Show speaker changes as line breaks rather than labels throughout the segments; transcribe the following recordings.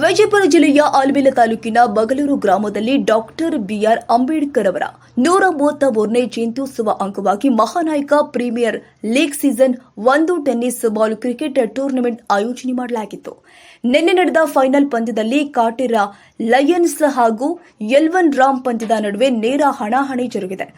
ವಿಜಯಪುರ ಜಿಲ್ಲೆಯ ಆಲ್ಮೇಲ ತಾಲೂಕಿನ ಬಗಲೂರು ಗ್ರಾಮದಲ್ಲಿ ಡಾಕ್ಟರ್ ಬಿಆರ್ ಅಂಬೇಡ್ಕರ್ ಅವರ ನೂರ ಮೂವತ್ತ ಮೂರನೇ ಜಯಂತ್ಯುತ್ಸವ ಅಂಗವಾಗಿ ಮಹಾನಾಯಕ ಪ್ರೀಮಿಯರ್ ಲೀಗ್ ಸೀಸನ್ ಒಂದು ಟೆನ್ನಿಸ್ ಬಾಲ್ ಕ್ರಿಕೆಟ್ ಟೂರ್ನಮೆಂಟ್ ಆಯೋಜನೆ ಮಾಡಲಾಗಿತ್ತು. ನಿನ್ನೆ ನಡೆದ ಫೈನಲ್ ಪಂದ್ಯದಲ್ಲಿ ಕಾಟೇರ ಲಯನ್ಸ್ ಹಾಗೂ ಯಲ್ವನ್ ರಾಮ್ ಪಂದ್ಯದ ನಡುವೆ ನೇರ ಹಣಾಹಣಿ ಜರುಗಿದೆ.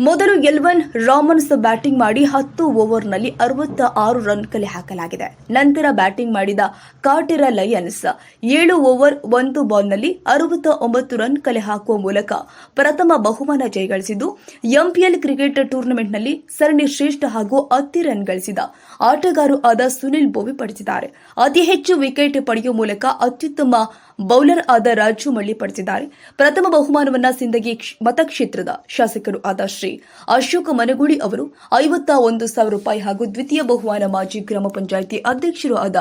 ಮೊದಲು ಎಲ್ವನ್ ರಾಮನ್ಸ್ ಬ್ಯಾಟಿಂಗ್ ಮಾಡಿ ಹತ್ತು ಓವರ್ನಲ್ಲಿ ಅರವತ್ತ ಆರು ರನ್ ಕಲೆ ಹಾಕಲಾಗಿದೆ. ನಂತರ ಬ್ಯಾಟಿಂಗ್ ಮಾಡಿದ ಕಾಟೆರ ಲಯನ್ಸ್ ಏಳು ಓವರ್ ಒಂದು ಬಾಲ್ನಲ್ಲಿ ಅರವತ್ತ ಒಂಬತ್ತು ರನ್ ಕಲೆ ಹಾಕುವ ಮೂಲಕ ಪ್ರಥಮ ಬಹುಮಾನ ಜಯಗಳಿಸಿದ್ದು, ಎಂಪಿಎಲ್ ಕ್ರಿಕೆಟ್ ಟೂರ್ನಮೆಂಟ್ನಲ್ಲಿ ಸರಣಿ ಶ್ರೇಷ್ಠ ಹಾಗೂ ಹತ್ತಿ ರನ್ ಗಳಿಸಿದ ಆಟಗಾರು ಆದ ಸುನಿಲ್ ಬೋವಿ ಪಡೆದಿದ್ದಾರೆ. ಅತಿ ಹೆಚ್ಚು ವಿಕೆಟ್ ಪಡೆಯುವ ಮೂಲಕ ಅತ್ಯುತ್ತಮ ಬೌಲರ್ ಆದ ರಾಜು ಮಳ್ಳಿ ಪಡೆದಿದ್ದಾರೆ. ಪ್ರಥಮ ಬಹುಮಾನವನ್ನ ಸಿಂದಗಿ ಕ್ಷ- ಮತಕ್ಷೇತ್ರದ ಶಾಸಕರು ಆದ ಶ್ರೀ ಅಶೋಕ್ ಮನಗುಡಿ ಅವರು ಐವತ್ತ ಒಂದು ಸಾವಿರ ರೂಪಾಯಿ ಹಾಗೂ ದ್ವಿತೀಯ ಬಹುಮಾನ ಮಾಜಿ ಗ್ರಾಮ ಪಂಚಾಯಿತಿ ಅಧ್ಯಕ್ಷರು ಆದ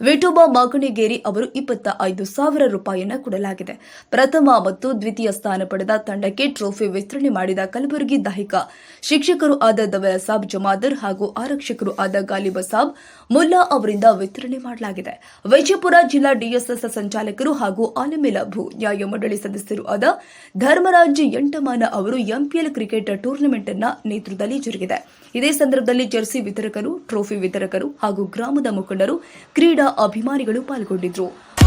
ವಿಠೋಬಾ ಮಾಗಣಿಗೇರಿ ಅವರು ಇಪ್ಪತ್ತ ಐದು ಸಾವಿರ ರೂಪಾಯಿಯನ್ನು ಕೊಡಲಾಗಿದೆ. ಪ್ರಥಮ ಮತ್ತು ದ್ವಿತೀಯ ಸ್ಥಾನ ಪಡೆದ ತಂಡಕ್ಕೆ ಟ್ರೋಫಿ ವಿತರಣೆ ಮಾಡಿದ ಕಲಬುರಗಿ ದೈಹಿಕ ಶಿಕ್ಷಕರು ಆದ ದವಯ ಸಾಬ್ ಜಮಾದರ್ ಹಾಗೂ ಆರಕ್ಷಕರು ಆದ ಗಾಲಿಬ ಸಾಬ್ ಮುಲ್ಲಾ ಅವರಿಂದ ವಿತರಣೆ ಮಾಡಲಾಗಿದೆ. ವಿಜಯಪುರ ಜಿಲ್ಲಾ ಡಿಎಸ್ಎಸ್ ಸಂಚಾಲಕರು ಹಾಗೂ ಆಲಮೇಲ ಭೂ ನ್ಯಾಯ ಸದಸ್ಯರು ಆದ ಧರ್ಮರಾಜ್ ಎಂಟಮಾನ ಅವರು ಎಂಪಿಎಲ್ ಕ್ರಿಕೆಟ್ ಟೂರ್ನಮೆಂಟ್ ಅನ್ನ ನೇತೃತ್ವದಲ್ಲಿ ಜರುಗಿದೆ. ಇದೇ ಸಂದರ್ಭದಲ್ಲಿ ಜರ್ಸಿ ವಿತರಕರು, ಟ್ರೋಫಿ ವಿತರಕರು ಹಾಗೂ ಗ್ರಾಮದ ಮುಖಂಡರು ಕ್ರೀಡಾ ಅಭಿಮಾನಿಗಳು ಪಾಲ್ಗೊಂಡಿದ್ರು.